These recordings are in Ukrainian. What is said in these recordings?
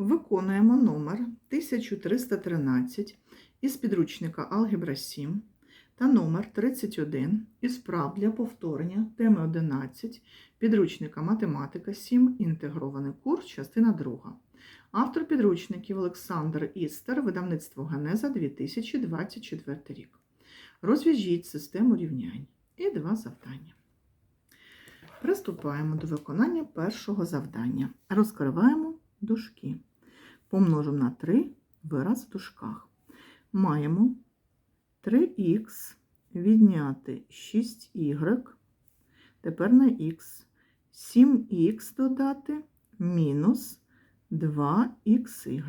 Виконуємо номер 1313 із підручника Алгебра 7 та номер 31 із прав для повторення теми 11 підручника Математика 7. Інтегрований курс, частина 2. Автор підручників Олександр Істер, видавництво Генеза 2024 рік. Розв'яжіть систему рівнянь і два завдання. Приступаємо до виконання першого завдання. Розкриваємо дужки. Помножимо на 3 вираз в дужках. Маємо 3х відняти 6y, тепер на х, 7х додати мінус 2xy.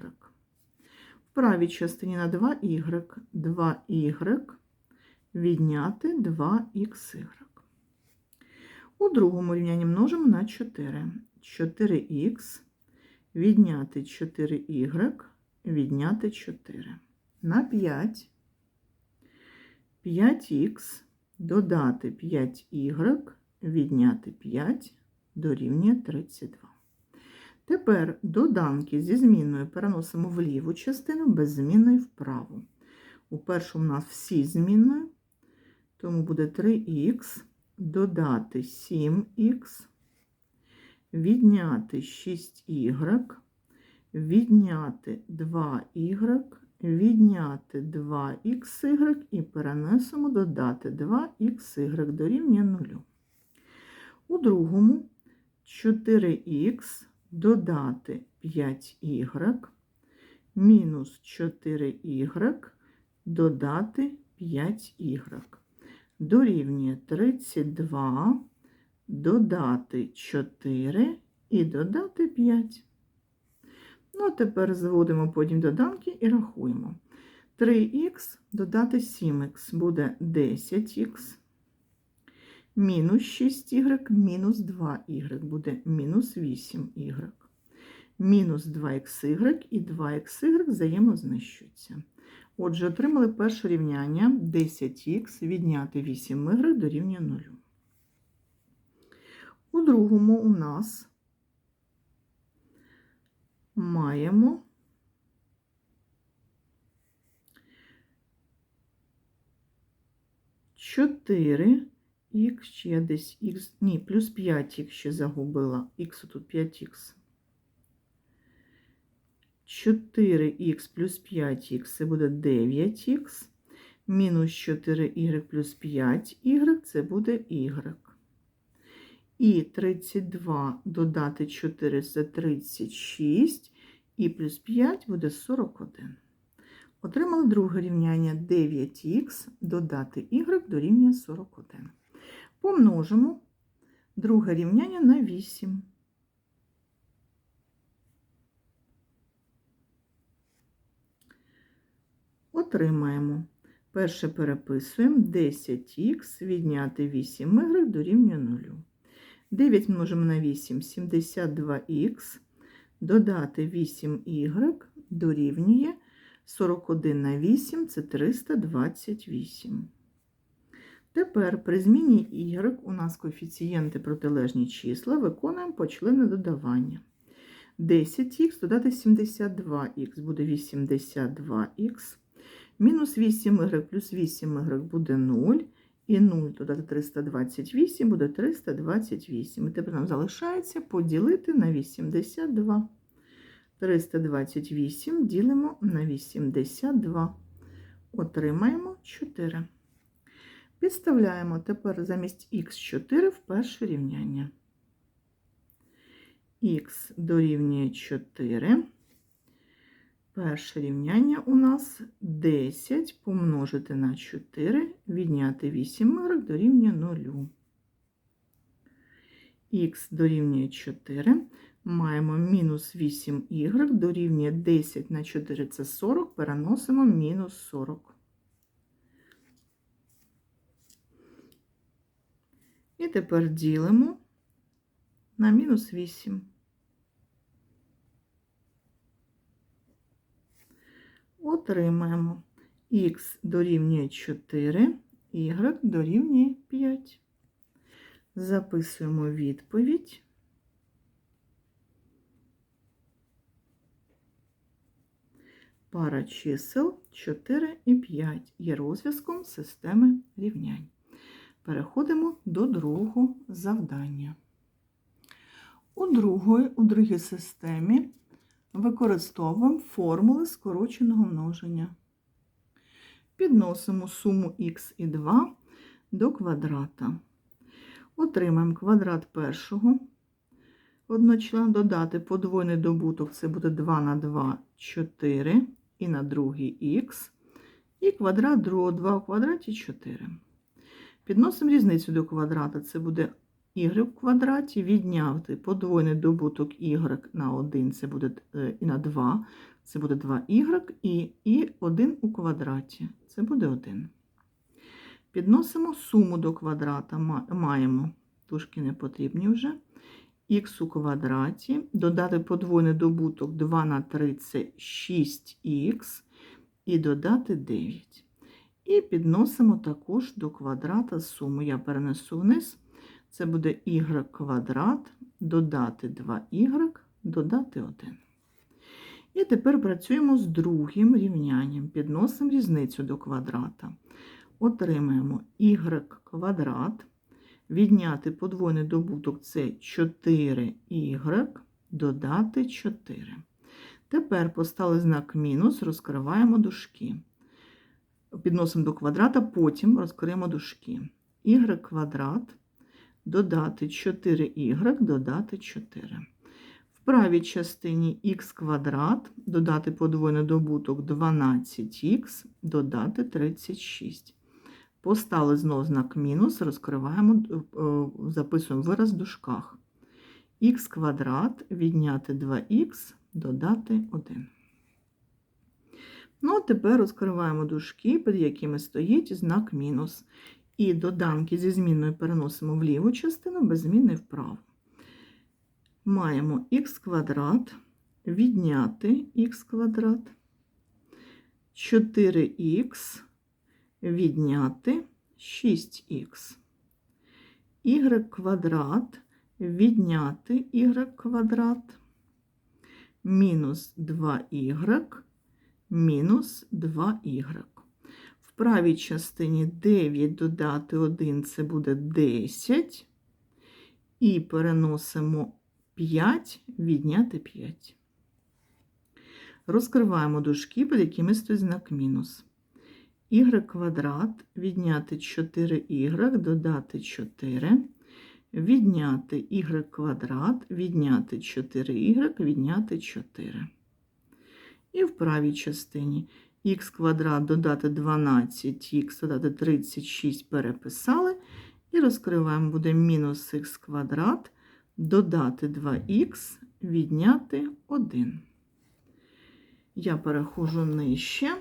В правій частині на 2y, 2y відняти 2xy. У другому рівнянні множимо на 4. 4х відняти 4y, відняти 4. На 5. 5х додати 5y, відняти 5 дорівнює 32. Тепер доданки зі змінною переносимо в ліву частину, без змінної в. У першому у нас всі змінною, тому буде 3х додати 7х, відняти 6y, відняти 2y, відняти 2xy і перенесемо додати 2xy дорівнює 0. У другому 4х додати 5y, мінус 4y додати 5y дорівнює 32, додати 4 і додати 5. Ну, а тепер зводимо потім доданки і рахуємо. 3х додати 7х буде 10х, мінус 6y, мінус 2y буде мінус 8y. Мінус 2xy і 2xy взаємознищуються. Отже, отримали перше рівняння 10х відняти 8y дорівнює 0. У другому у нас маємо чотири х, чи я десь х, ні, плюс 5х ще загубила, х тут 5х. 4х плюс 5х це буде 9х, мінус 4y плюс 5y це буде y. І 32 додати 4 це 36, і плюс 5 буде 41. Отримали друге рівняння 9х додати y дорівнює 41. Помножимо друге рівняння на 8. Отримаємо. Перше переписуємо 10х відняти 8y дорівнює 0. 9 множимо на 8 72х, додати 8y дорівнює 41 на 8 це 328. Тепер при зміні y у нас коефіцієнти протилежні числа виконуємо почленне додавання. 10х додати 72х буде 82х. Мінус 8y плюс 8y буде 0. І 0 додати 328 буде 328. І тепер нам залишається поділити на 82. 328 ділимо на 82. Отримаємо 4. Підставляємо тепер замість х4 в перше рівняння. х дорівнює 4. Перше рівняння у нас 10 помножити на 4, відняти 8 марок дорівнює 0. Х дорівнює 4. Маємо мінус 8y дорівнює 10 на 4 це 40, переносимо мінус 40. І тепер ділимо на мінус 8. Отримаємо х дорівнює 4, y дорівнює 5. Записуємо відповідь. Пара чисел 4 і 5 є розв'язком системи рівнянь. Переходимо до другого завдання. У другої, у другій системі використовуємо формули скороченого множення. Підносимо суму х і 2 до квадрата. Отримаємо квадрат першого одночлена додати подвойний добуток, це буде 2 на 2, 4, і на другий х, і квадрат другого 2 у квадраті 4. Підносимо різницю до квадрата, це буде y в квадраті, відняти подвойний добуток y на 1, це буде е, і на 2, це буде 2y, і, і 1 у квадраті, це буде 1. Підносимо суму до квадрата, маємо, тушки не потрібні вже х у квадраті, додати подвойний добуток 2 на 3 це 6х, і додати 9. І підносимо також до квадрата суму. Я перенесу вниз. Це буде y квадрат, додати 2y, додати 1. І тепер працюємо з другим рівнянням. Підносимо різницю до квадрата. Отримаємо y квадрат Відняти подвойний добуток це 4y, додати 4. Тепер постали знак мінус, розкриваємо дужки. Підносимо до квадрата, потім розкриємо дужки. y квадрат, додати 4y, додати 4. В правій частині х квадрат, додати подвойний добуток 12х, додати 36. Поставили знову знак мінус, розкриваємо, е, записуємо вираз в дужках. х квадрат відняти 2х, додати 1. Ну, а тепер розкриваємо дужки, під якими стоїть знак мінус. І доданки зі змінною переносимо в ліву частину, без зміни вправо. Маємо х квадрат, відняти х квадрат, 4х відняти 6х. y квадрат відняти y квадрат мінус 2y мінус 2y. Правій частині 9 додати 1 це буде 10. І переносимо 5 відняти 5. Розкриваємо дужки, під якими стоїть знак мінус y квадрат відняти 4y, додати 4, відняти y квадрат, відняти 4y, відняти 4. І в правій частині х квадрат додати 12х, додати 36 переписали. І розкриваємо, буде мінус х квадрат, додати 2х, відняти 1. Я перехожу нижче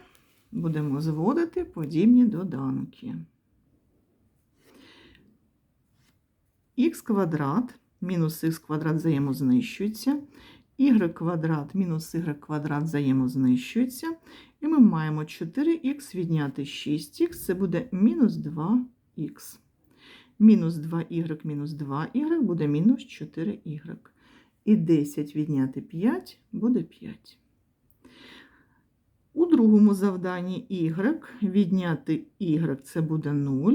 будемо зводити подібні доданки. х квадрат мінус х квадрат взаємознищується, y квадрат мінус y квадрат взаємознищується, і ми маємо 4х відняти 6х, це буде мінус 2х. Мінус 2y мінус 2y буде мінус 4y. І 10 відняти 5 буде 5. У другому завданні y відняти y це буде 0,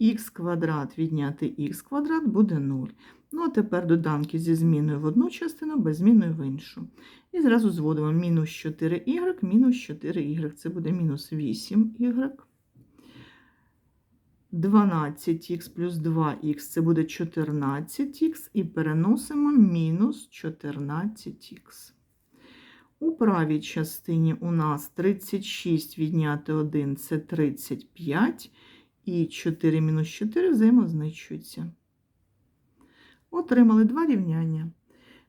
х квадрат відняти х квадрат буде 0. Ну, а тепер доданки зі зміною в одну частину, без зміною в іншу. І зразу зводимо мінус 4y, мінус 4y. Це буде мінус 8y. 12х плюс 2х це буде 14х, і переносимо мінус 14х. У правій частині у нас 36 відняти 1 це 35, і 4 мінус 4 взаємознищуються. Отримали два рівняння.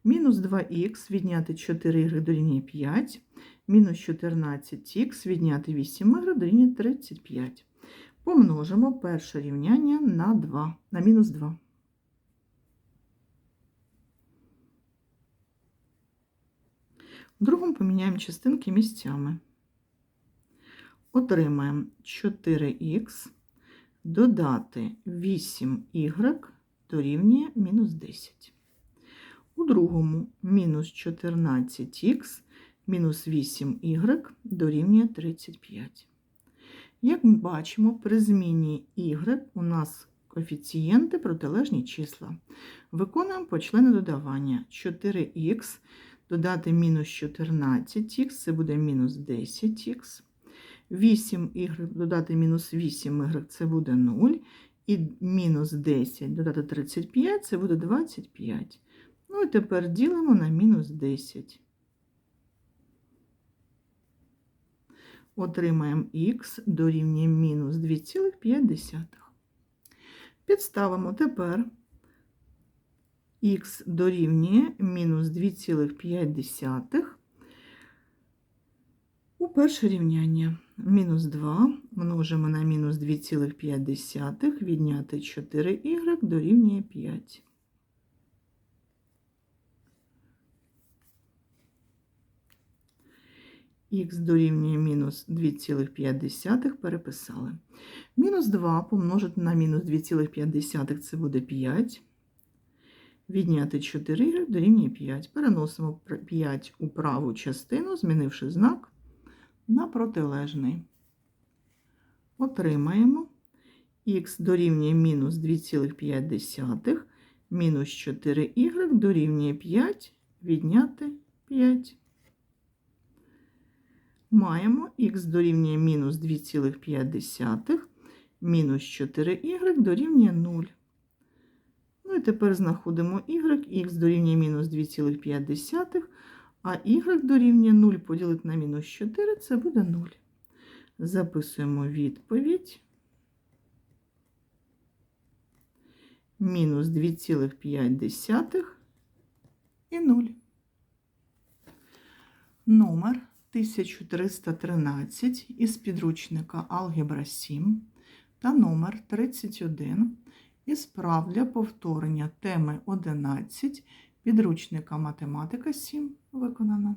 Мінус 2х відняти 4y дорівнює 5, мінус 14х відняти 8y дорівнює 35. Помножимо перше рівняння на 2, на мінус 2. В другому поміняємо частинки місцями. Отримаємо 4х додати 8y дорівнює мінус 10. У другому мінус 14х мінус 8y дорівнює 35. Як ми бачимо, при зміні y у нас коефіцієнти протилежні числа. Виконуємо почлени додавання. 4х додати мінус 14х, це буде мінус 10х. 8y додати мінус 8y, це буде 0. І мінус 10 додати 35, це буде 25. Ну і тепер ділимо на мінус 10. Отримаємо х дорівнює мінус 2,5. Підставимо тепер х дорівнює мінус 2,5 у перше рівняння. Мінус 2 множимо на мінус 2,5, відняти 4y дорівнює 5. х дорівнює мінус 2,5 переписали. Мінус 2 помножити на мінус 2,5 це буде 5. Відняти 4 дорівнює 5. Переносимо 5 у праву частину, змінивши знак на протилежний. Отримаємо х дорівнює мінус 2,5, мінус 4y дорівнює 5, відняти 5. Маємо х дорівнює мінус 2,5, мінус 4y дорівнює 0. Ну і тепер знаходимо y, х дорівнює мінус 2,5, а y дорівнює 0 поділити на мінус 4, це буде 0. Записуємо відповідь. Мінус 2,5 і 0. Номер 1313 із підручника Алгебра 7 та номер 31 із прав для повторення теми 11 підручника Математика 7 виконано.